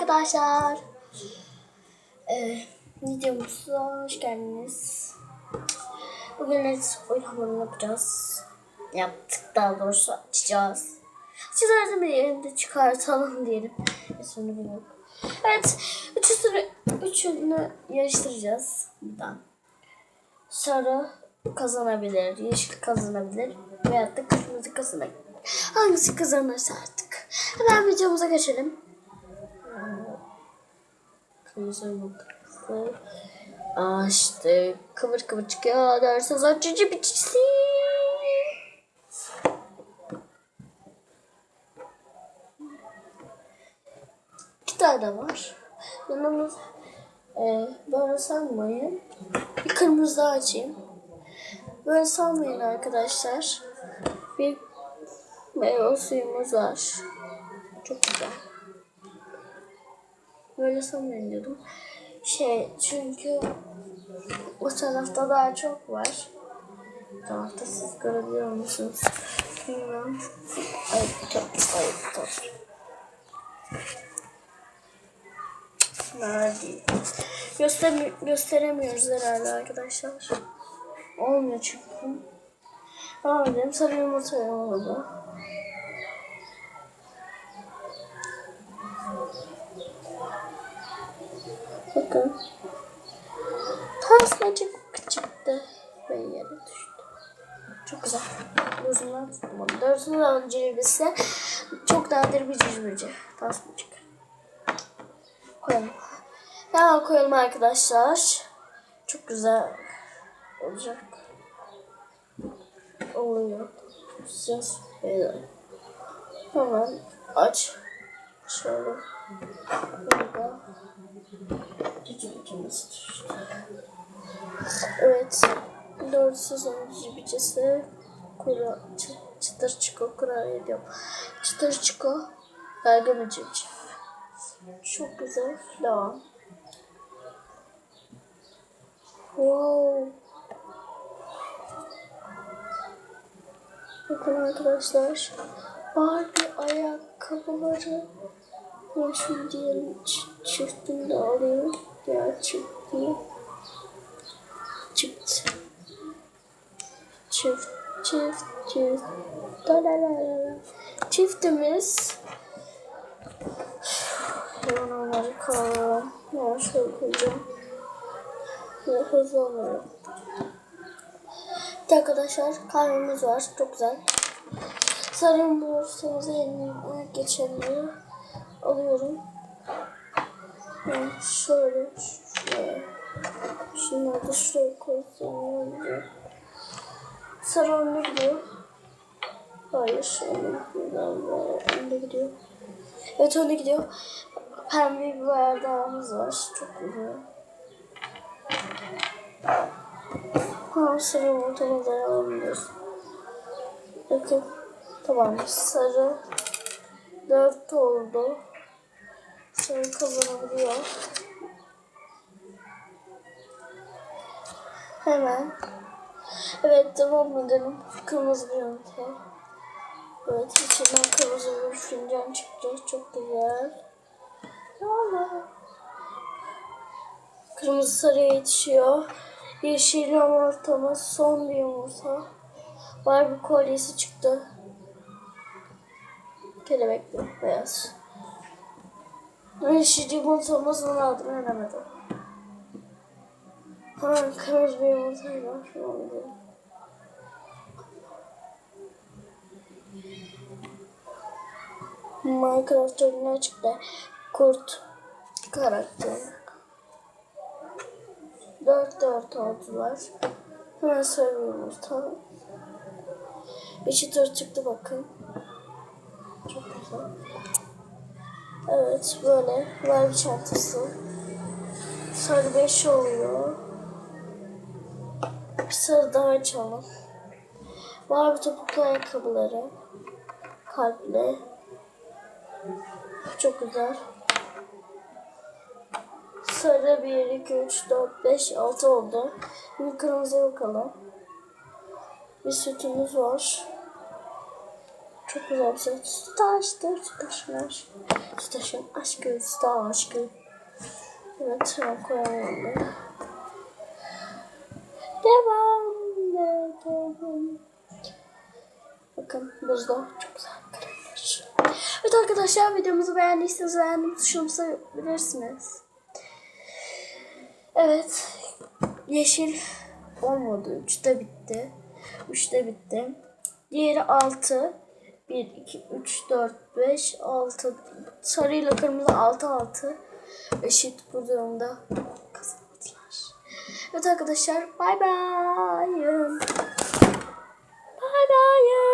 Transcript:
arkadaşlar. Ee, videomuza hoş geldiniz. Bugün net oyun hamuru yapacağız. Yaptık daha doğrusu açacağız. Açacağız bir yerinde çıkartalım diyelim. E sonra bilmiyorum. Evet. Üçünü, üçünü yarıştıracağız buradan. Sarı kazanabilir, yeşil kazanabilir veyahut da kırmızı kazanabilir. Hangisi kazanırsa artık. Hemen videomuza geçelim. Kırmızı yumurtası. Aa işte kıvır kıvır çıkıyor. Dersiniz açıcı biçisi. İki tane var. Yanımız e, böyle sanmayın. Bir kırmızı daha açayım. Böyle sanmayın arkadaşlar. Bir meyve suyumuz var. Çok güzel. Böyle sanmayın. Şey çünkü o tarafta daha çok var. Bu tarafta siz görebiliyor musunuz? Bilmiyorum. Ay top, ay top. Nerede? Göster gösteremiyoruz herhalde arkadaşlar. Olmuyor çünkü. Devam edelim. Sarı yumurta oldu. Bakın. Tasmacık çıktı ve yere düştü. Çok güzel. Gözümden tuttum onu. Dördüncü alın cilvesi. Çok nadir bir cilveci. Tasmacık. Koyalım. Hemen koyalım arkadaşlar. Çok güzel olacak. Oluyor. Böyle. Hemen aç. Şöyle. Burada. Cicimicimiz düştü. Evet. Dört sezon cicimicisi. Kura, çı, çıtır çiko kurabiye diyorum. Çıtır çiko. Belgemi civciv. Çok güzel. Devam. Wow. Bakın arkadaşlar. Barbie ayakkabıları. Ben şu diğer ç- çiftini de alayım. Diğer çiftini. Çift. Çift. Çift. Çift. Da la la la. Çiftimiz. Hemen onları koyalım. Ben şöyle koyacağım. Ve hızlı oluyor. Evet arkadaşlar kahvemiz var. Çok güzel. Sarı borsamızı eline geçelim. Alıyorum. Ben şöyle şuraya. Şunları da şuraya önce. Sarı önde gidiyor. Hayır, önde gidiyor. Önde gidiyor. Evet önde gidiyor. Pembe bir bardağımız var. Çok güzel. Ha sarı yumurtamı da alıyoruz. Bakın. Tamam sarı. Dört oldu. Sarı kazanabiliyor. Hemen. Evet devam edelim. Kırmızı bir yumurta. Evet içinden kırmızı bir fincan çıktı. Çok güzel. Tamam. Kırmızı sarıya yetişiyor. Yeşil yumurtamız son bir yumurta. Barbie kolyesi çıktı. Kelebekli beyaz. Yeşil yumurtamız onu aldım veremedim. Hemen kırmızı bir yumurtayla şunu alıyorum. Minecraft oyununa çıktı. Kurt karakteri. Dört dört oldular. Hemen sarı yumurta. Bir çıtır çıktı bakın. Çok güzel. Evet böyle ver çantası. Sarı beş oluyor. Bir sarı daha açalım. Mavi topuklu ayakkabıları. Kalpli. Çok güzel. Sarı 1, 2, 3, 4, 5, 6 oldu. Şimdi kırmızıya bakalım. Bir sütümüz var. Çok güzel bir şey. Sütaştır. Sütaşın aşkı. Sütaşın aşkı. Sütaş aşkı. Evet hemen koyalım. Devam. Devam. Bakın buzda çok güzel kalemler. Evet arkadaşlar videomuzu beğendiyseniz beğendim tuşunu basabilirsiniz. Evet. Yeşil olmadı. Üçte bitti. Üçte bitti. Diğeri altı. 1, 2, 3, 4, 5, 6. Sarıyla kırmızı 6, 6. Eşit bu durumda kazandılar. Evet arkadaşlar bay bay. Bay bay.